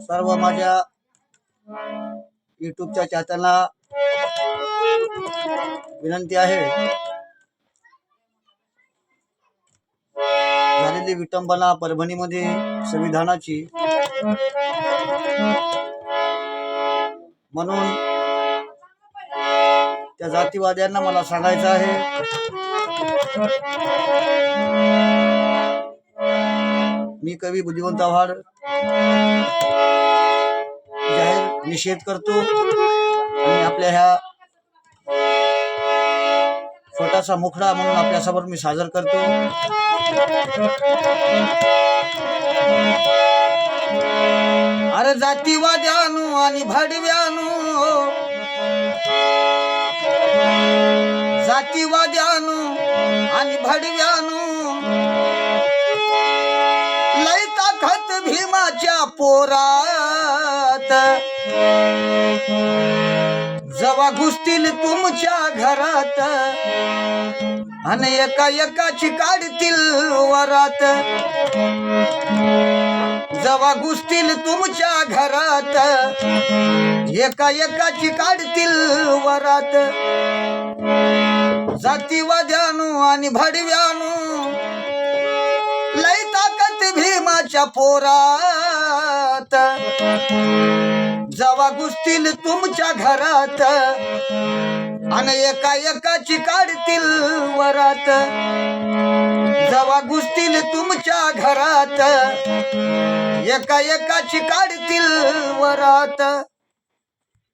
सर्व माझ्या युट्यूबच्या चाहत्यांना विनंती आहे. झालेली विटंबना परभणीमध्ये संविधानाची. म्हणून त्या जातीवाद्यांना मला सांगायचं आहे. मी कवी बुद्धिवंत आव्हाड. निषेध करतो. आणि आपल्या ह्या छोटासा मुखडा म्हणून आपल्यासमोर मी सादर करतो. अरे जातीवाद्यानू आणि भाडव्यानु. जातीवाद्यानू आणि भडव्यानु. लय खत भीमाच्या पोरात. जवा घुसतील तुमच्या घरात आणि एका एकाची काढतील वरात. जवा घुसतील तुमच्या घरात एका एकाची काढतील वरात. जातीवाद्यानू आणि भडव्यानू भीमाच्या पोरात. जवा घुसतील तुमच्या घरात. आणि एका एकाची काढतील वरात. जवा घुसतील तुमच्या घरात. एका एकाची काढतील वरात.